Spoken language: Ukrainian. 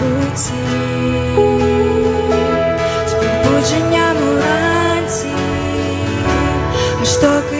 путі, з пробудженням уранці, аж доки.